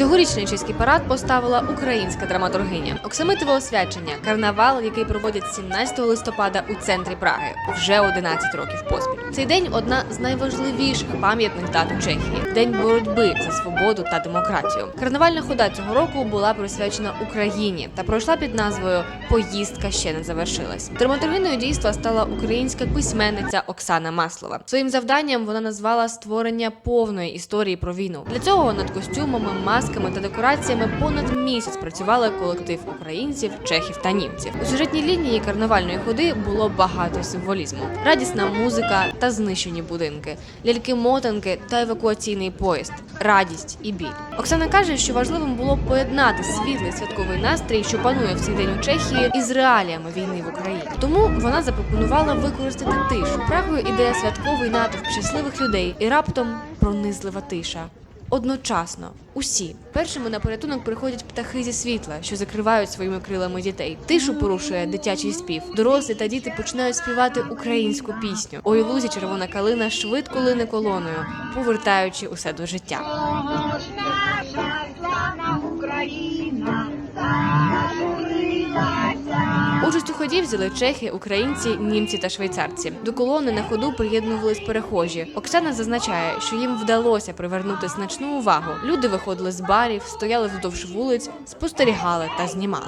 Цьогорічний чеський парад поставила українська драматургиня. Оксамитове освячення карнавал, який проводять 17 листопада у центрі Праги, вже 11 років поспіль. Цей день одна з найважливіших пам'ятних дат у Чехії день боротьби за свободу та демократію. Карнавальна хода цього року була присвячена Україні та пройшла під назвою Поїздка ще не завершилась. Драматургиною дійства стала українська письменниця Оксана Маслова. Своїм завданням вона назвала створення повної історії про війну. Для цього над костюмами, масками та декораціями понад місяць працювали колектив українців, чехів та німців. У сюжетній лінії карнавальної ходи було багато символізму: радісна музика та знищені будинки, ляльки-мотанки та евакуаційний поїзд, радість і біль. Оксана каже, що важливим було поєднати світлий святковий настрій, що панує в цей день у Чехії, із реаліями війни в Україні. Тому вона запропонувала використати тишу. Прагою ідея святковий натовп щасливих людей, і раптом пронизлива тиша. Одночасно усі першими на порятунок приходять птахи зі світла, що закривають своїми крилами дітей. Тишу порушує дитячий спів. Дорослі та діти починають співати українську пісню. Ой, лузі червона калина швидко лине колоною, повертаючи усе до життя. Участь у ході взяли чехи, українці, німці та швейцарці. До колони на ходу приєднувались перехожі. Оксана зазначає, що їм вдалося привернути значну увагу. Люди виходили з барів, стояли вздовж вулиць, спостерігали та знімали.